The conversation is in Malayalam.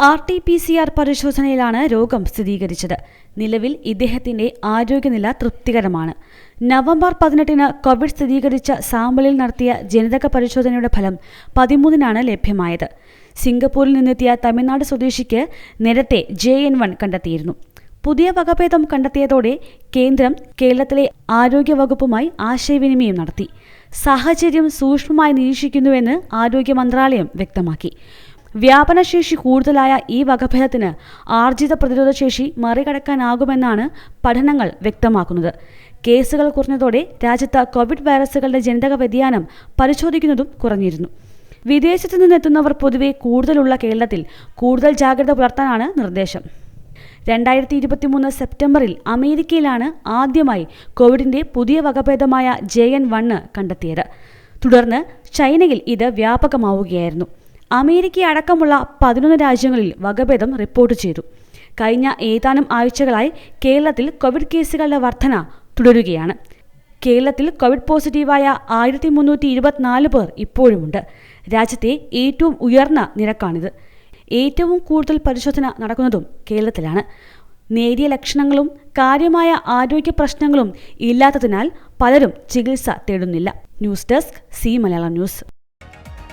R T P C R പരിശോധനയിലാണ് രോഗം സ്ഥിരീകരിച്ചത്. നിലവിൽ ഇദ്ദേഹത്തിന്റെ ആരോഗ്യനില തൃപ്തികരമാണ്. നവംബർ പതിനെട്ടിന് കോവിഡ് സ്ഥിരീകരിച്ച സാമ്പിളിൽ നടത്തിയ ജനിതക പരിശോധനയുടെ ഫലം പതിമൂന്നിനാണ് ലഭ്യമായത്. സിംഗപ്പൂരിൽ നിന്നെത്തിയ തമിഴ്നാട് സ്വദേശിക്ക് നേരത്തെ ജെ എൻ വൺ കണ്ടെത്തിയിരുന്നു. പുതിയ വകഭേദം കണ്ടെത്തിയതോടെ കേന്ദ്രം കേരളത്തിലെ ആരോഗ്യവകുപ്പുമായി ആശയവിനിമയം നടത്തി. സാഹചര്യം സൂക്ഷ്മമായി നിരീക്ഷിക്കുന്നുവെന്ന് ആരോഗ്യ മന്ത്രാലയം വ്യക്തമാക്കി. വ്യാപനശേഷി കൂടുതലായ ഈ വകഭേദത്തിന് ആർജിത പ്രതിരോധശേഷി മറികടക്കാനാകുമെന്നാണ് പഠനങ്ങൾ വ്യക്തമാക്കുന്നത്. കേസുകൾ കുറഞ്ഞതോടെ രാജ്യത്ത് കോവിഡ് വൈറസുകളുടെ ജനിതക വ്യതിയാനം പരിശോധിക്കുന്നതും കുറഞ്ഞിരുന്നു. വിദേശത്തു നിന്നെത്തുന്നവർ പൊതുവെ കൂടുതലുള്ള കേരളത്തിൽ കൂടുതൽ ജാഗ്രത പുലർത്താനാണ് നിർദ്ദേശം. രണ്ടായിരത്തി ഇരുപത്തിമൂന്ന് സെപ്റ്റംബറിൽ അമേരിക്കയിലാണ് ആദ്യമായി കോവിഡിന്റെ പുതിയ വകഭേദമായ ജെ എൻ വണ്ണ് കണ്ടെത്തിയത്. തുടർന്ന് ചൈനയിൽ ഇത് വ്യാപകമാവുകയായിരുന്നു. അമേരിക്ക അടക്കമുള്ള പതിനൊന്ന് രാജ്യങ്ങളിൽ വകഭേദം റിപ്പോർട്ട് ചെയ്തു. കഴിഞ്ഞ ഏതാനും ആഴ്ചകളായി കേരളത്തിൽ കോവിഡ് കേസുകളുടെ വർധന തുടരുകയാണ്. കേരളത്തിൽ കോവിഡ് പോസിറ്റീവായ ആയിരത്തി മുന്നൂറ്റി ഇരുപത്തിനാല് പേർ ഇപ്പോഴുമുണ്ട്. രാജ്യത്തെ ഏറ്റവും ഉയർന്ന നിരക്കാണിത്. ഏറ്റവും കൂടുതൽ പരിശോധന നടക്കുന്നതും കേരളത്തിലാണ്. നേരിയ ലക്ഷണങ്ങളും കാര്യമായ ആരോഗ്യ പ്രശ്നങ്ങളും ഇല്ലാത്തതിനാൽ പലരും ചികിത്സ തേടുന്നില്ല. News desk C Malayalam news.